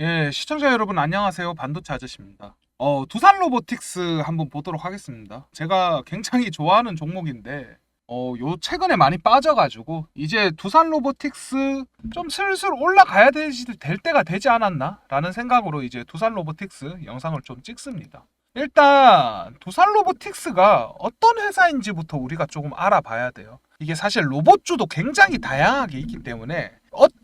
예, 시청자 여러분 안녕하세요. 반도체 아저씨입니다. 어, 두산 로보틱스 한번 보도록 하겠습니다. 제가 굉장히 좋아하는 종목인데 어, 요 최근에 많이 빠져가지고 이제 두산 로보틱스 좀 슬슬 올라가야 되지, 될 때가 되지 않았나? 라는 생각으로 이제 두산 로보틱스 영상을 좀 찍습니다. 일단 두산 로보틱스가 어떤 회사인지부터 우리가 조금 알아봐야 돼요. 이게 사실 로봇주도 굉장히 다양하게 있기 때문에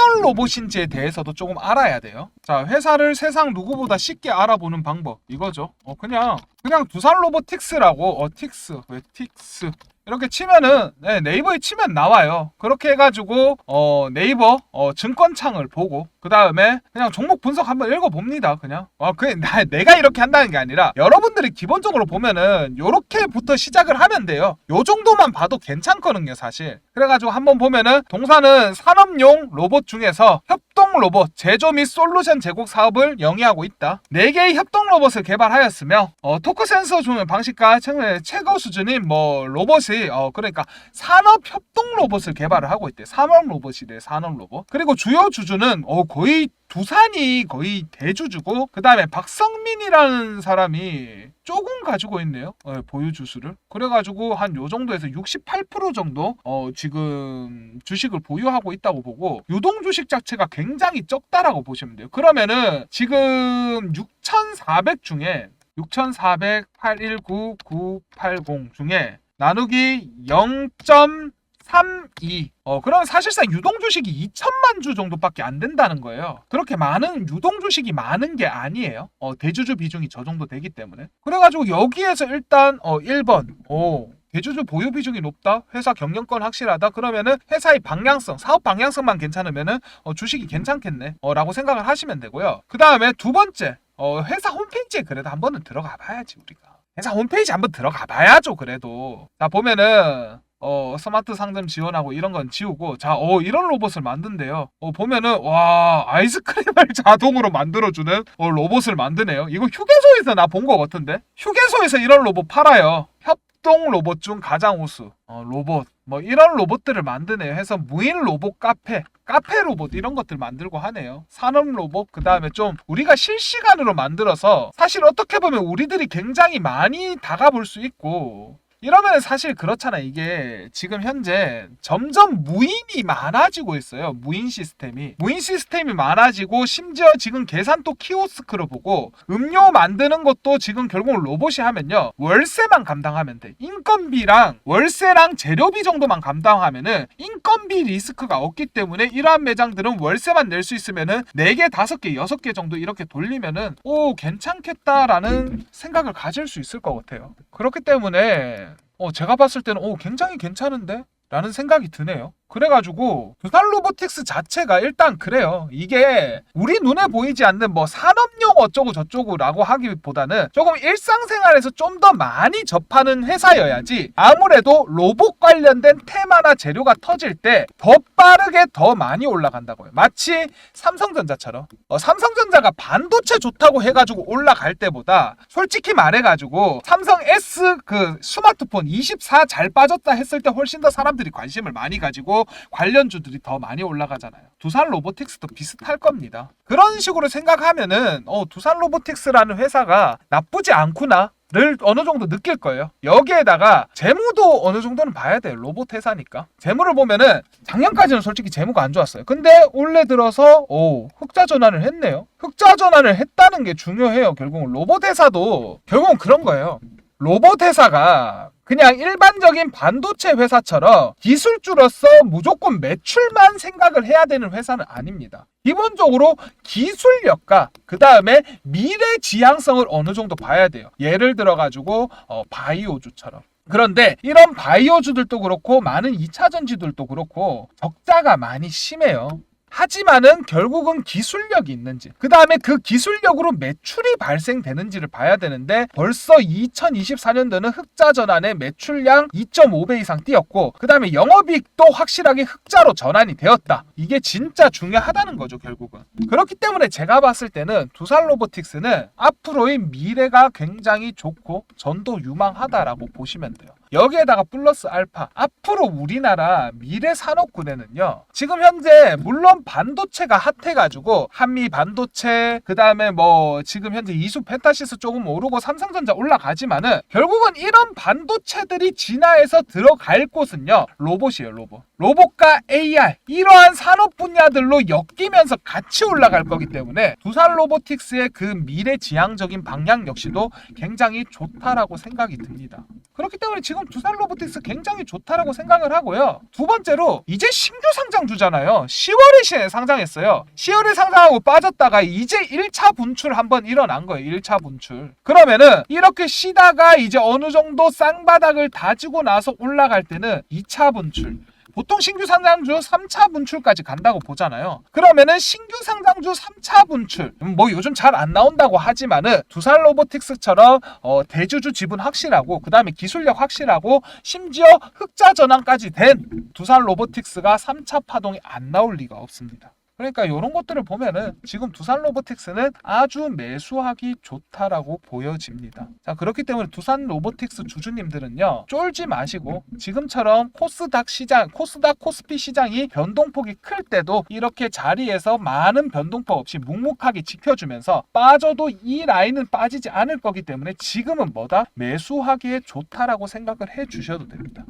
어떤 로봇인지에 대해서도 조금 알아야 돼요. 자, 회사를 세상 누구보다 쉽게 알아보는 방법 이거죠. 어, 그냥 그냥 두산 로보틱스라고 어 틱스 왜 틱스 이렇게 치면은 네, 네이버에 치면 나와요. 그렇게 해가지고 어, 네이버 어, 증권창을 보고 그 다음에 그냥 종목 분석 한번 읽어봅니다. 그냥 어, 그 나, 내가 이렇게 한다는 게 아니라 여러분들이 기본적으로 보면은 요렇게부터 시작을 하면 돼요. 요 정도만 봐도 괜찮거든요, 사실. 그래가지고 한번 보면은 동사는 산업용 로봇 중에서 협동 로봇 제조 및 솔루션 제공 사업을 영위하고 있다. 4개의 협동 로봇을 개발하였으며 어, 토크 센서 조명 방식과 최근에 최고 수준인 뭐 로봇이 어, 그러니까 산업 협동 로봇을 개발을 하고 있대. 산업 로봇이 래. 산업 로봇. 그리고 주요 주주는 어, 거의 두산이 거의 대주주고 그 다음에 박성민이라는 사람이 조금 가지고 있네요. 어, 보유 주수를. 그래가지고 한 요 정도에서 68% 정도 어, 지금 주식을 보유하고 있다고 보고 유동 주식 자체가 굉장히 적다라고 보시면 돼요. 그러면은 지금 6,400 중에 6,400, 819, 980 중에 나누기 0.32. 어, 그럼 사실상 유동 주식이 2천만 주 정도밖에 안 된다는 거예요. 그렇게 많은 유동 주식이 많은 게 아니에요. 어, 대주주 비중이 저 정도 되기 때문에. 그래가지고 여기에서 일단 어, 1번. 오. 대주주 보유 비중이 높다. 회사 경영권 확실하다. 그러면은 회사의 방향성, 사업 방향성만 괜찮으면은 어, 주식이 괜찮겠네. 어, 라고 생각을 하시면 되고요. 그 다음에 두 번째. 어, 회사 홈페이지에 그래도 한 번은 들어가 봐야지 우리가. 회사 홈페이지 한번 들어가 봐야죠 그래도. 자 보면은 어, 스마트 상점 지원하고 이런 건 지우고 자, 어, 이런 로봇을 만든대요. 어, 보면은 와, 아이스크림을 자동으로 만들어 주는 어, 로봇을 만드네요. 이거 휴게소에서 나 본 거 같은데? 휴게소에서 이런 로봇 팔아요. 협동 로봇 중 가장 우수. 어, 로봇. 뭐 이런 로봇들을 만드네요. 해서 무인 로봇 카페, 카페 로봇 이런 것들 만들고 하네요. 산업 로봇 그 다음에 좀 우리가 실시간으로 만들어서 사실 어떻게 보면 우리들이 굉장히 많이 다가볼 수 있고 이러면 사실 그렇잖아. 이게 지금 현재 점점 무인이 많아지고 있어요 무인 시스템이. 무인 시스템이 많아지고 심지어 지금 계산도 키오스크로 보고 음료 만드는 것도 지금 결국 로봇이 하면요. 월세만 감당하면 돼. 인건비랑 월세랑 재료비 정도만 감당하면은 인건비 리스크가 없기 때문에 이러한 매장들은 월세만 낼 수 있으면은 4개, 5개, 6개 정도 이렇게 돌리면은 오 괜찮겠다라는 생각을 가질 수 있을 것 같아요. 그렇기 때문에 어, 제가 봤을 때는 오, 굉장히 괜찮은데? 라는 생각이 드네요. 그래가지고 두산 로보틱스 자체가 일단 그래요. 이게 우리 눈에 보이지 않는 뭐 산업용 어쩌고 저쩌고라고 하기보다는 조금 일상생활에서 좀 더 많이 접하는 회사여야지 아무래도 로봇 관련된 테마나 재료가 터질 때 더 빠르게 더 많이 올라간다고요. 마치 삼성전자처럼 어, 삼성전자가 반도체 좋다고 해가지고 올라갈 때보다 솔직히 말해가지고 삼성 S 그 스마트폰 24 잘 빠졌다 했을 때 훨씬 더 사람들이 관심을 많이 가지고 관련주들이 더 많이 올라가잖아요. 두산 로보틱스도 비슷할 겁니다. 그런 식으로 생각하면은 어, 두산 로보틱스라는 회사가 나쁘지 않구나. 를 어느 정도 느낄 거예요. 여기에다가 재무도 어느 정도는 봐야 돼요. 로봇 회사니까. 재무를 보면은 작년까지는 솔직히 재무가 안 좋았어요. 근데 올해 들어서 오 흑자 전환을 했네요. 흑자 전환을 했다는 게 중요해요. 결국은 로봇 회사도 결국은 그런 거예요. 로봇 회사가 그냥 일반적인 반도체 회사처럼 기술주로서 무조건 매출만 생각을 해야 되는 회사는 아닙니다. 기본적으로 기술력과 그 다음에 미래 지향성을 어느 정도 봐야 돼요. 예를 들어 가지고 어, 바이오주처럼. 그런데 이런 바이오주들도 그렇고 많은 2차 전지들도 그렇고 적자가 많이 심해요. 하지만은 결국은 기술력이 있는지 그 다음에 그 기술력으로 매출이 발생되는지를 봐야 되는데 벌써 2024년도는 흑자 전환에 매출량 2.5배 이상 뛰었고 그 다음에 영업이익도 확실하게 흑자로 전환이 되었다. 이게 진짜 중요하다는 거죠 결국은. 그렇기 때문에 제가 봤을 때는 두산 로보틱스는 앞으로의 미래가 굉장히 좋고 전도 유망하다라고 보시면 돼요 여기에다가 플러스 알파. 앞으로 우리나라 미래 산업 군에는요 지금 현재 물론 반도체가 핫해가지고 한미 반도체 그 다음에 뭐 지금 현재 이수 펜타시스 조금 오르고 삼성전자 올라가지만은 결국은 이런 반도체들이 진화해서 들어갈 곳은요 로봇이에요 로봇. 로봇과 AR 이러한 산업 분야들로 엮이면서 같이 올라갈 거기 때문에 두산 로보틱스의 그 미래 지향적인 방향 역시도 굉장히 좋다라고 생각이 듭니다. 그렇기 때문에 지금 두산 로보틱스 굉장히 좋다라고 생각을 하고요. 두 번째로 이제 신규 상장 주잖아요. 10월에 시 상장했어요. 10월에 상장하고 빠졌다가 이제 1차 분출 한번 일어난 거예요. 1차 분출. 그러면은 이렇게 쉬다가 이제 어느 정도 쌍바닥을 다지고 나서 올라갈 때는 2차 분출. 보통 신규 상장주 3차 분출까지 간다고 보잖아요. 그러면은 신규 상장주 3차 분출 음, 뭐 요즘 잘 안 나온다고 하지만은 두산 로보틱스처럼 어, 대주주 지분 확실하고 그 다음에 기술력 확실하고 심지어 흑자 전환까지 된 두산 로보틱스가 3차 파동이 안 나올 리가 없습니다. 그러니까 이런 것들을 보면은 지금 두산 로보틱스는 아주 매수하기 좋다라고 보여집니다. 자 그렇기 때문에 두산 로보틱스 주주님들은요 쫄지 마시고 지금처럼 코스닥 시장, 코스닥 코스피 시장이 변동폭이 클 때도 이렇게 자리에서 많은 변동폭 없이 묵묵하게 지켜주면서 빠져도 이 라인은 빠지지 않을 거기 때문에 지금은 뭐다 매수하기에 좋다라고 생각을 해주셔도 됩니다.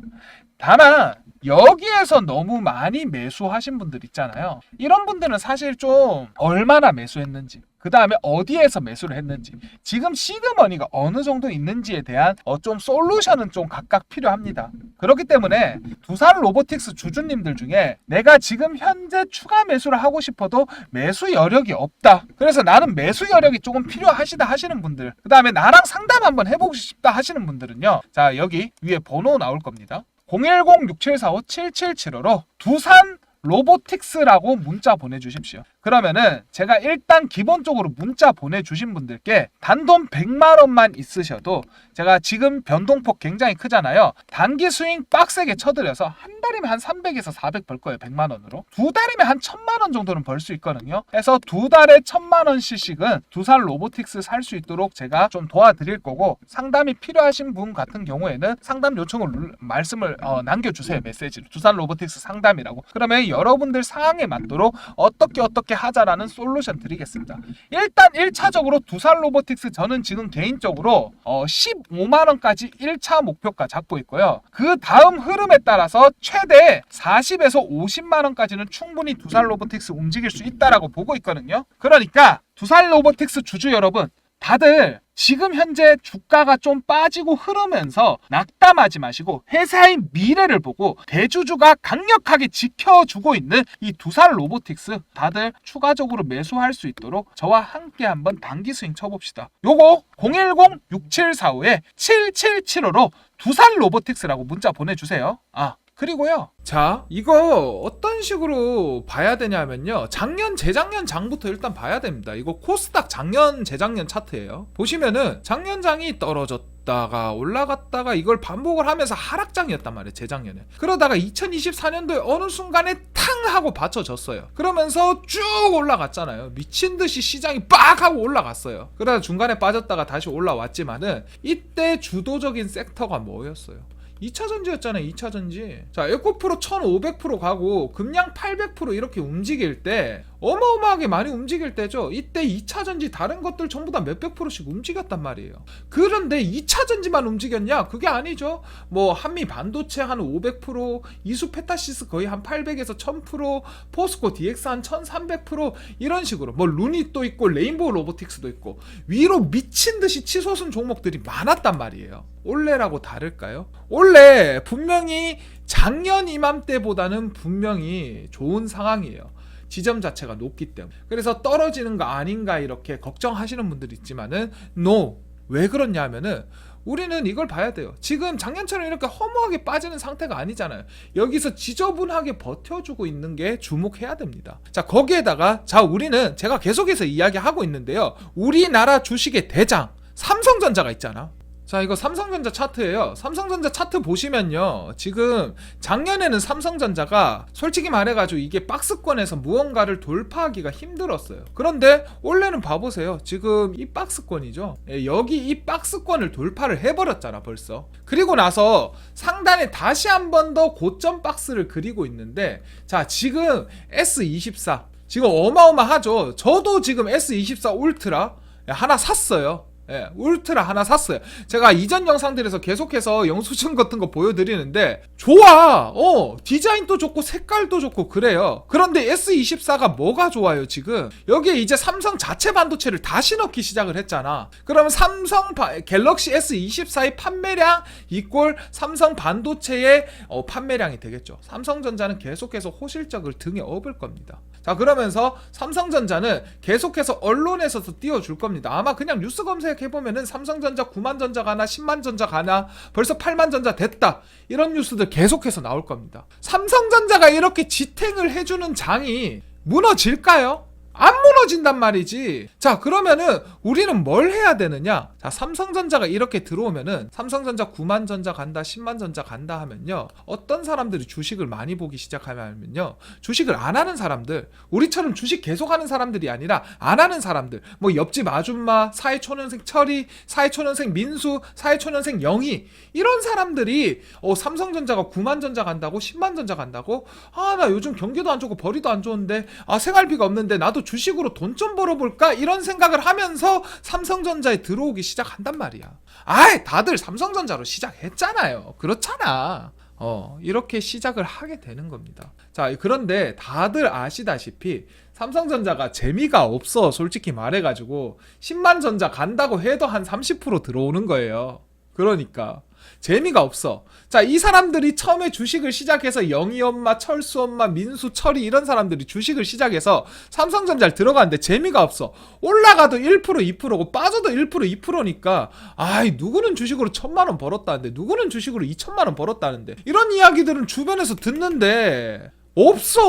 다만 여기에서 너무 많이 매수하신 분들 있잖아요. 이런 분들은 사실 좀 얼마나 매수했는지, 그 다음에 어디에서 매수를 했는지, 지금 시드머니가 어느 정도 있는지에 대한 어, 좀 솔루션은 좀 각각 필요합니다. 그렇기 때문에 두산 로보틱스 주주님들 중에 내가 지금 현재 추가 매수를 하고 싶어도 매수 여력이 없다. 그래서 나는 매수 여력이 조금 필요하시다 하시는 분들, 그 다음에 나랑 상담 한번 해보고 싶다 하시는 분들은요. 자, 여기 위에 번호 나올 겁니다. 010-6745-7775로 두산 로보틱스라고 문자 보내주십시오. 그러면은 제가 일단 기본적으로 문자 보내주신 분들께 단돈 100만 원만 있으셔도 제가 지금 변동폭 굉장히 크잖아요. 단기 스윙 빡세게 쳐드려서 한 달이면 한 300에서 400 벌 거예요. 100만 원으로. 두 달이면 한 1000만 원 정도는 벌 수 있거든요. 그래서 두 달에 1000만 원씩은 두산 로보틱스 살 수 있도록 제가 좀 도와드릴 거고 상담이 필요하신 분 같은 경우에는 상담 요청을 눌- 말씀을 어, 남겨주세요. 메시지로. 두산 로보틱스 상담이라고. 그러면 여러분들 상황에 맞도록 어떻게 어떻게 하자라는 솔루션 드리겠습니다. 일단 1차적으로 두산 로보틱스 저는 지금 개인적으로 어, 15만 원까지 1차 목표가 잡고 있고요. 그 다음 흐름에 따라서 최대 40에서 50만 원까지는 충분히 두산 로보틱스 움직일 수 있다라고 보고 있거든요. 그러니까 두산 로보틱스 주주 여러분 다들 지금 현재 주가가 좀 빠지고 흐르면서 낙담하지 마시고 회사의 미래를 보고 대주주가 강력하게 지켜주고 있는 이 두산 로보틱스 다들 추가적으로 매수할 수 있도록 저와 함께 한번 단기 스윙 쳐봅시다. 요거 010-6745에 7775로 두산 로보틱스라고 문자 보내주세요. 아 그리고요. 자, 이거 어떤 식으로 봐야 되냐면요. 작년, 재작년 장부터 일단 봐야 됩니다. 이거 코스닥 작년, 재작년 차트예요. 보시면은 작년 장이 떨어졌 다가 올라갔다가 이걸 반복을 하면서 하락장이었단 말이에요. 재작년에. 그러다가 2024년도에 어느 순간에 탕 하고 받쳐졌어요. 그러면서 쭉 올라갔잖아요. 미친 듯이 시장이 빡 하고 올라갔어요. 그러다 중간에 빠졌다가 다시 올라왔지만은 이때 주도적인 섹터가 뭐였어요? 2차 전지였잖아요. 2차 전지. 자, 에코프로 1500% 가고 금량 800% 이렇게 움직일 때 어마어마하게 많이 움직일 때죠. 이때 2차 전지 다른 것들 전부 다 몇백 프로씩 움직였단 말이에요. 그런데 2차 전지만 움직였냐? 그게 아니죠. 뭐 한미 반도체 한 500%, 이수 페타시스 거의 한 800에서 1000%, 포스코 DX 한 1300% 이런 식으로 뭐 루닛도 있고 레인보우 로보틱스도 있고 위로 미친 듯이 치솟은 종목들이 많았단 말이에요. 올해라고 다를까요? 올해 분명히 작년 이맘때보다는 분명히 좋은 상황이에요. 지점 자체가 높기 때문에. 그래서 떨어지는 거 아닌가 이렇게 걱정하시는 분들 있지만은 no. 왜 그렇냐 하면은 우리는 이걸 봐야 돼요. 지금 작년처럼 이렇게 허무하게 빠지는 상태가 아니잖아요. 여기서 지저분하게 버텨주고 있는 게 주목해야 됩니다. 자, 거기에다가, 자, 우리는 제가 계속해서 이야기하고 있는데요. 우리나라 주식의 대장, 삼성전자가 있잖아. 자, 이거 삼성전자 차트예요. 삼성전자 차트 보시면요. 지금 작년에는 삼성전자가 솔직히 말해 가지고 이게 박스권에서 무언가를 돌파하기가 힘들었어요. 그런데 올해는 봐 보세요. 지금 이 박스권이죠. 예, 여기 이 박스권을 돌파를 해 버렸잖아, 벌써. 그리고 나서 상단에 다시 한 번 더 고점 박스를 그리고 있는데, 자, 지금 S24. 지금 어마어마하죠. 저도 지금 S24 울트라 하나 샀어요. 예, 울트라 하나 샀어요. 제가 이전 영상들에서 계속해서 영수증 같은 거 보여드리는데 좋아. 어, 디자인도 좋고 색깔도 좋고 그래요. 그런데 S24가 뭐가 좋아요 지금? 여기에 이제 삼성 자체 반도체를 다시 넣기 시작을 했잖아. 그러면 삼성 바- 갤럭시 S24의 판매량 이꼴 삼성 반도체의 어, 판매량이 되겠죠. 삼성전자는 계속해서 호실적을 등에 업을 겁니다. 자 그러면서 삼성전자는 계속해서 언론에서도 띄워줄 겁니다. 아마 그냥 뉴스 검색 해보면은 삼성전자 9만 전자 가나 10만 전자 가나 벌써 8만 전자 됐다 이런 뉴스들 계속해서 나올 겁니다. 삼성전자가 이렇게 지탱을 해주는 장이 무너질까요? 안 무너진단 말이지. 자, 그러면은 우리는 뭘 해야 되느냐? 자, 삼성전자가 이렇게 들어오면은 삼성전자 9만 전자 간다, 10만 전자 간다 하면요. 어떤 사람들이 주식을 많이 보기 시작하면요. 주식을 안 하는 사람들, 우리처럼 주식 계속 하는 사람들이 아니라 안 하는 사람들, 뭐 옆집 아줌마, 사회초년생 철이, 사회초년생 민수, 사회초년생 영희, 이런 사람들이 어, 삼성전자가 9만 전자 간다고, 10만 전자 간다고? 아, 나 요즘 경기도 안 좋고 벌이도 안 좋은데, 아, 생활비가 없는데 나도 주식으로 돈 좀 벌어볼까? 이런 생각을 하면서 삼성전자에 들어오기 시작 한단 말이야. 아이, 다들 삼성전자로 시작했잖아요. 그렇잖아. 어, 이렇게 시작을 하게 되는 겁니다. 자, 그런데 다들 아시다시피 삼성전자가 재미가 없어. 솔직히 말해가지고 10만 전자 간다고 해도 한 30% 들어오는 거예요. 그러니까 재미가 없어. 자, 이 사람들이 처음에 주식을 시작해서 영희 엄마, 철수 엄마, 민수, 철이 이런 사람들이 주식을 시작해서 삼성전자를 들어가는데 재미가 없어. 올라가도 1% 2%고 빠져도 1% 2%니까 아이 누구는 주식으로 천만 원 벌었다는데 누구는 주식으로 2천만 원 벌었다는데 이런 이야기들은 주변에서 듣는데 없어.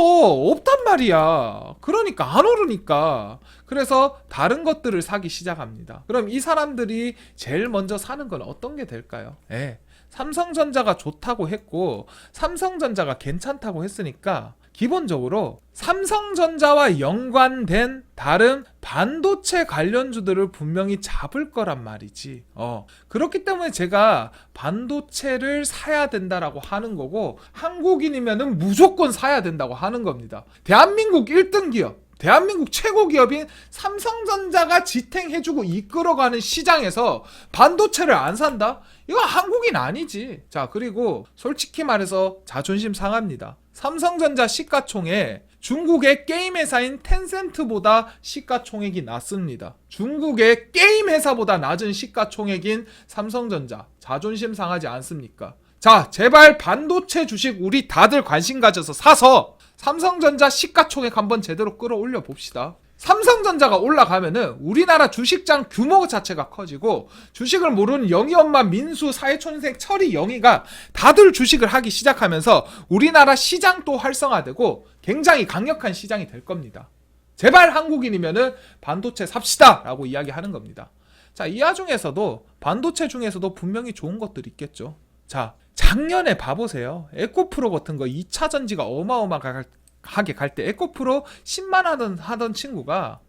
없단 말이야. 그러니까 안 오르니까. 그래서 다른 것들을 사기 시작합니다. 그럼 이 사람들이 제일 먼저 사는 건 어떤 게 될까요? 예. 삼성전자가 좋다고 했고 삼성전자가 괜찮다고 했으니까 기본적으로 삼성전자와 연관된 다른 반도체 관련주들을 분명히 잡을 거란 말이지. 어. 그렇기 때문에 제가 반도체를 사야 된다라고 하는 거고 한국인이면은 무조건 사야 된다고 하는 겁니다. 대한민국 1등 기업 대한민국 최고 기업인 삼성전자가 지탱해주고 이끌어가는 시장에서 반도체를 안 산다? 이거 한국인 아니지. 자, 그리고 솔직히 말해서 자존심 상합니다. 삼성전자 시가총액 중국의 게임 회사인 텐센트보다 시가총액이 낮습니다. 중국의 게임 회사보다 낮은 시가총액인 삼성전자 자존심 상하지 않습니까? 자, 제발 반도체 주식 우리 다들 관심 가져서 사서 삼성전자 시가총액 한번 제대로 끌어올려 봅시다. 삼성전자가 올라가면은 우리나라 주식장 규모 자체가 커지고 주식을 모르는 영희 엄마 민수 사회촌생 철이 영희가 다들 주식을 하기 시작하면서 우리나라 시장도 활성화되고 굉장히 강력한 시장이 될 겁니다. 제발 한국인이면은 반도체 삽시다라고 이야기하는 겁니다. 자, 이 와중에서도 반도체 중에서도 분명히 좋은 것들이 있겠죠. 자, 작년에 봐보세요. 에코프로 같은 거 2차 전지가 어마어마하게 갈 때 에코프로 10만 하던 하던 친구가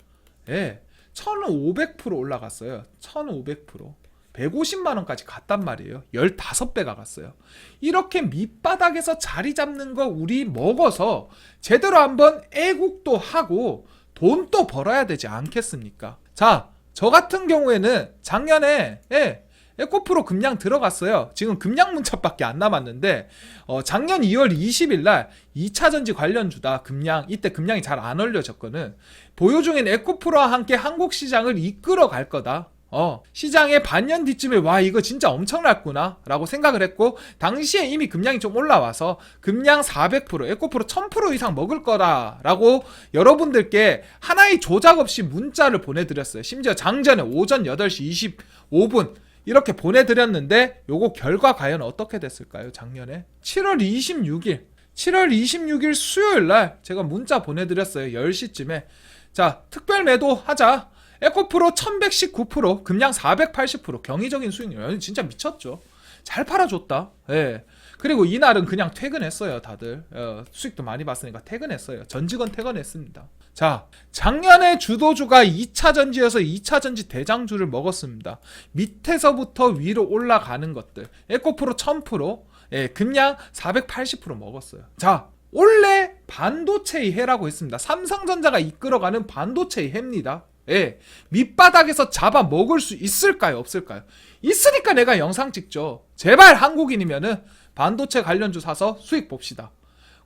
예, 1,500% 올라갔어요. 1,500%. 150만 원까지 갔단 말이에요. 15배가 갔어요. 이렇게 밑바닥에서 자리 잡는 거 우리 먹어서 제대로 한번 애국도 하고 돈도 벌어야 되지 않겠습니까? 자, 저 같은 경우에는 작년에 예, 에코프로 금량 들어갔어요. 지금 금량 문자밖에 안 남았는데 어, 작년 2월 20일 날 2차 전지 관련주다 금량 이때 금량이 잘 안 올려졌거든. 보유 중인 에코프로와 함께 한국 시장을 이끌어 갈 거다. 어, 시장에 반년 뒤쯤에 와 이거 진짜 엄청났구나 라고 생각을 했고 당시에 이미 금량이 좀 올라와서 금량 400% 에코프로 1000% 이상 먹을 거다 라고 여러분들께 하나의 조작 없이 문자를 보내드렸어요 심지어 장전에 오전 8시 25분 이렇게 보내드렸는데 요거 결과 과연 어떻게 됐을까요? 작년에? 7월 26일. 7월 26일 수요일 날 제가 문자 보내드렸어요 10시쯤에. 자 특별 매도 하자. 에코프로 1119% 금량 480% 경이적인 수익률. 진짜 미쳤죠? 잘 팔아줬다. 예. 그리고 이날은 그냥 퇴근했어요 다들. 어, 수익도 많이 봤으니까 퇴근했어요. 전 직원 퇴근했습니다 자 작년에 주도주가 2차 전지여서 2차 전지 대장주를 먹었습니다. 밑에서부터 위로 올라가는 것들. 에코프로 1000% 예, 금량 480% 먹었어요. 자 원래 반도체의 해라고 했습니다. 삼성전자가 이끌어가는 반도체의 해입니다. 예, 밑바닥에서 잡아 먹을 수 있을까요? 없을까요? 있으니까 내가 영상 찍죠. 제발 한국인이면은 반도체 관련주 사서 수익 봅시다.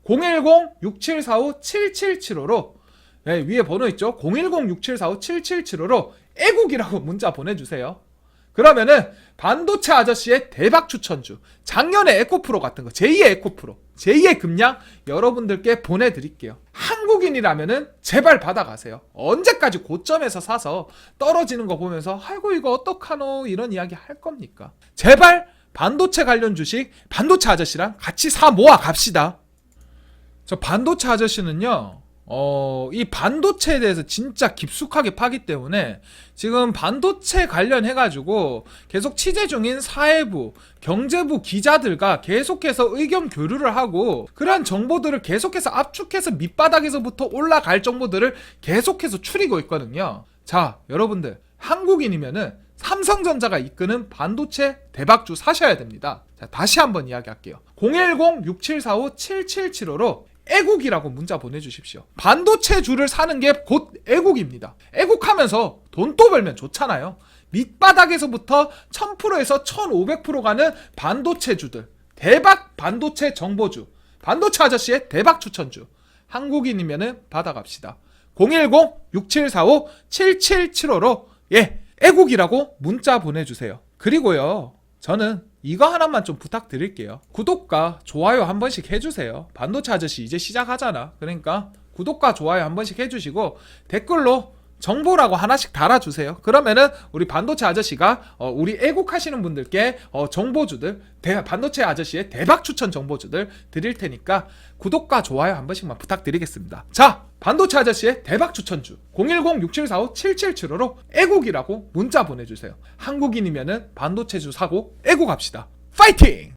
010-6745-7775로 네, 위에 번호 있죠? 010-6745-7775로 애국이라고 문자 보내주세요. 그러면은 반도체 아저씨의 대박 추천주 작년에 에코프로 같은 거 제2의 에코프로 제2의 금량 여러분들께 보내드릴게요. 한국인이라면은 제발 받아가세요. 언제까지 고점에서 사서 떨어지는 거 보면서 아이고 이거 어떡하노 이런 이야기 할 겁니까? 제발 반도체 관련 주식 반도체 아저씨랑 같이 사 모아 갑시다. 저 반도체 아저씨는요, 어, 이 반도체에 대해서 진짜 깊숙하게 파기 때문에 지금 반도체 관련해가지고 계속 취재 중인 사회부, 경제부 기자들과 계속해서 의견 교류를 하고 그러한 정보들을 계속해서 압축해서 밑바닥에서부터 올라갈 정보들을 계속해서 추리고 있거든요. 자, 여러분들, 한국인이면은 삼성전자가 이끄는 반도체 대박주 사셔야 됩니다. 자, 다시 한번 이야기할게요. 010-6745-7775로 애국이라고 문자 보내주십시오. 반도체 주를 사는 게 곧 애국입니다. 애국하면서 돈 또 벌면 좋잖아요. 밑바닥에서부터 1000%에서 1500% 가는 반도체 주들. 대박 반도체 정보주. 반도체 아저씨의 대박 추천주. 한국인이면은 받아갑시다. 010-6745-7775로 예, 애국이라고 문자 보내주세요. 그리고요, 저는 이거 하나만 좀 부탁드릴게요. 구독과 좋아요 한 번씩 해주세요. 반도체 아저씨 이제 시작하잖아. 그러니까 구독과 좋아요 한 번씩 해주시고 댓글로 정보라고 하나씩 달아주세요. 그러면은 우리 반도체 아저씨가 어, 우리 애국하시는 분들께 어, 정보주들 대, 반도체 아저씨의 대박 추천 정보주들 드릴 테니까 구독과 좋아요 한 번씩만 부탁드리겠습니다. 자, 반도체 아저씨의 대박 추천주 010-6745-7775로 애국이라고 문자 보내주세요. 한국인이면은 반도체주 사고 애국합시다. 파이팅!